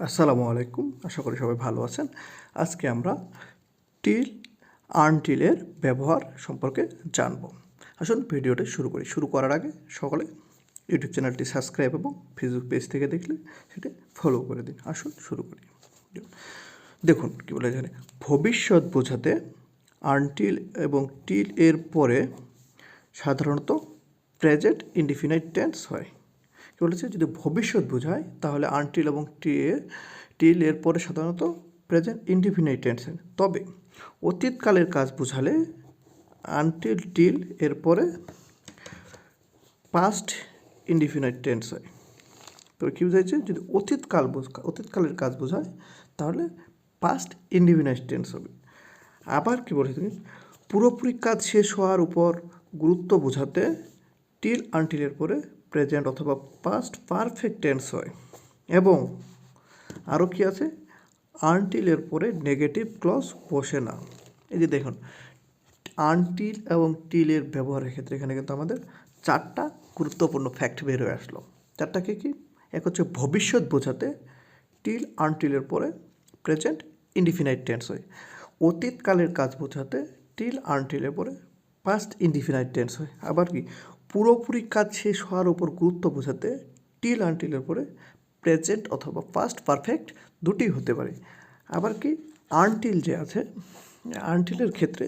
আসসালামু আলাইকুম। আশা করি সবাই ভালো আছেন। আজকে আমরা টিল আর্নটিলের ব্যবহার সম্পর্কে জানব। আসুন ভিডিওটি শুরু করি। শুরু করার আগে সকলে ইউটিউব চ্যানেলটি সাবস্ক্রাইব এবং ফেসবুক পেজ থেকে দেখলে সেটা ফলো করে দিন। আসুন শুরু করি। দেখুন, কী বলে এখানে? ভবিষ্যৎ বোঝাতে আর্নটিল এবং টিল এর পরে সাধারণত প্রেজেন্ট ইনডিফিনাইট টেন্স হয়। কী বলেছে? যদি ভবিষ্যৎ বোঝায়, তাহলে আনটিল এবং টি টিল এর পরে সাধারণত প্রেজেন্ট ইনডিফিনাইট টেন্স তবে অতীতকালের কাজ বোঝালে আনটিল টিল এর পরে পাস্ট ইনডিফিনাইট টেন্স হয়। তো কী বোঝাচ্ছে যদি অতীতকাল অতীতকালের কাজ বোঝায়, তাহলে পাস্ট ইনডিফিনাইট টেন্স হবে। আবার কী বলেছে পুরোপুরি কাজ শেষ হওয়ার উপর গুরুত্ব বোঝাতে টিল আনটিলের পরে প্রেজেন্ট অথবা পাস্ট পারফেক্ট টেন্স হয়। এবং আরও কি আছে? আনটিলের পরে নেগেটিভ ক্লজ বসে না। এই যে দেখুন আনটিল এবং টিলের ব্যবহারের ক্ষেত্রে এখানে কিন্তু আমাদের চারটা গুরুত্বপূর্ণ ফ্যাক্ট বের হয়ে আসলো। চারটা কি? কি এক হচ্ছে ভবিষ্যৎ বোঝাতে টিল আনটিলের পরে প্রেজেন্ট ইনডিফিনাইট টেন্স হয়। অতীতকালের কাজ বোঝাতে টিল আনটিলের পরে পাস্ট ইনডিফিনাইট টেন্স হয়। আবার কি? পুরোপুরি কাজ শেষ হওয়ার উপর গুরুত্ব বোঝাতে টিল আনটিলের পরে প্রেজেন্ট অথবা পাস্ট পারফেক্ট দুটি হতে পারে। আবার কি আনটিল যে আছে আনটিলের ক্ষেত্রে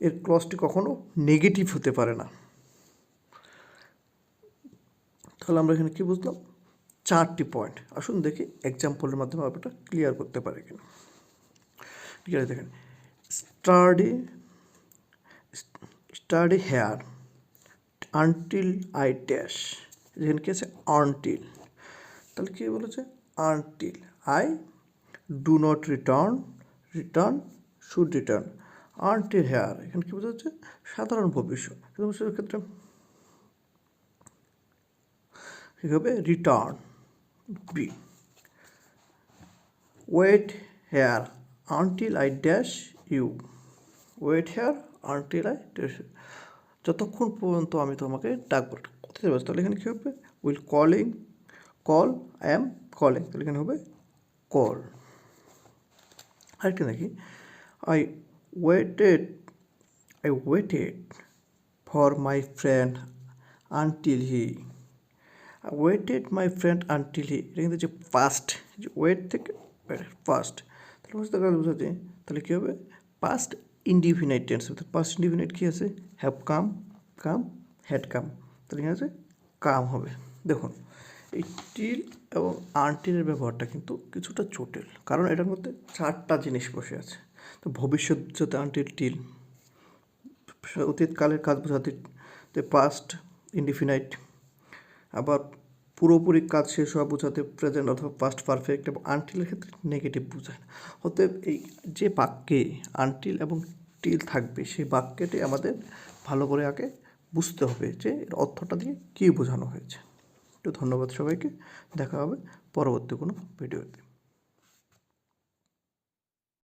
এর ক্লসটি কখনো নেগেটিভ হতে পারে না। তাহলে আমরা এখানে কী বুঝলাম? চারটি পয়েন্ট আসুন দেখি এক্সাম্পলের মাধ্যমে ব্যাপারটা ক্লিয়ার করতে পারে কিনা। ক্লিয়ার দেখেন। Study study here until I dash এখানে কী আছে? আনটিল তাহলে কী বলেছে? Until I do not return return should return until here এখানে কী বোঝা যাচ্ছে সাধারণ ভবিষ্যৎ। ক্ষেত্রে কী হবে? Return be wait here until I dash you wait here until I dash যতক্ষণ পর্যন্ত আমি তোমাকে ডাকবো কোথায় যাব তাহলে এখানে কী হবে? Will calling call I am calling তাহলে এখানে হবে কল আরেকটা দেখি। I waited I waited for my friend until he I waited my friend until he এটা কিন্তু যে পাস্ট যে ওয়েট থেকে ফার্স্ট তাহলে বুঝতে পারলে তাহলে কী হবে? Past indefinite tense past indefinite কী আছে? Have come come had come তাহলে এখানে আছে কাম হবে। দেখুন এই টিল এবং আনটিলের ব্যবহারটা কিন্তু কিছুটা জটিল। কারণ এটার মধ্যে চারটা জিনিস বসে আছে। তো ভবিষ্যৎ যাতে আনটিল টিল অতীতকালের কাজ বোঝাতে পাস্ট ইনডিফিনাইট আবার পুরোপুরি কাজ শেষ হওয়া বোঝাতে প্রেজেন্ট অথবা পাস্ট পারফেক্ট এবং আনটিলের ক্ষেত্রে নেগেটিভ বোঝায় না। অতএব এই যে বাক্যে আনটিল এবং টিল থাকবে, সেই বাক্যটি আমাদের ভালো করে আগে বুঝতে হবে যে এর অর্থটা দিয়ে কী বোঝানো হয়েছে। তো ধন্যবাদ সবাইকে। দেখা হবে পরবর্তী কোনো ভিডিওতে